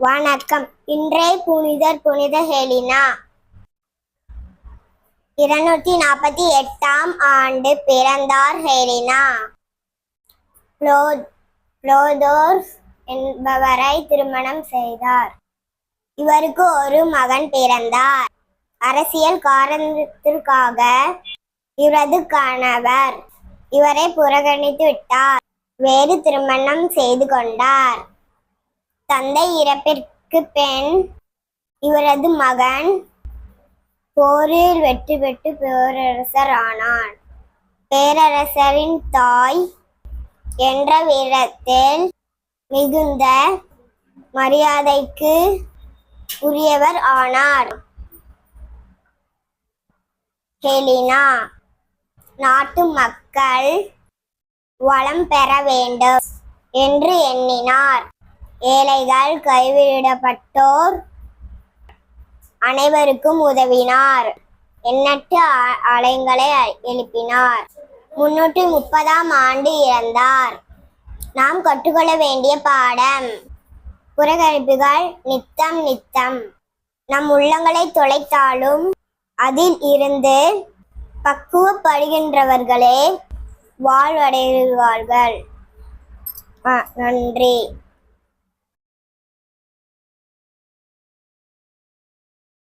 வணக்கம். இன்றைய புனிதர் புனித ஹெலினா. இருநூத்தி நாற்பத்தி எட்டாம் ஆண்டு பிறந்தார் ஹெலினா. புளோதோர்ஸ் என்பவரை திருமணம் செய்தார். இவருக்கு ஒரு மகன் பிறந்தார். அரசியல் காரணத்திற்காக இவரது கணவர் இவரை புறக்கணித்து விட்டார். வேறு திருமணம் செய்து கொண்டார். தந்தை இறப்பிற்கு பெண் இவரது மகன் போரில் வெற்றி பெற்று பேரரசர் ஆனார். பேரரசரின் தாய் என்ற வீரத்தில் மிகுந்த மரியாதைக்கு உரியவர் ஆனார். ஹெலினா நாட்டு மக்கள் வளம் பெற வேண்டும் என்று எண்ணினார். ஏழைகள் கைவிடப்பட்டோர் அனைவருக்கும் உதவினார். எண்ணற்ற அலைங்களை எழுப்பினார். முன்னூற்றி முப்பதாம் ஆண்டு இறந்தார். நாம் கற்றுக்கொள்ள வேண்டிய பாடம் புறக்கணிப்புகள் நித்தம் நித்தம். நம் உள்ளங்களை தொலைத்தாலும் அதில் இருந்து பக்குவப்படுகின்றவர்களே வாழ்வடைவார்கள். நன்றி.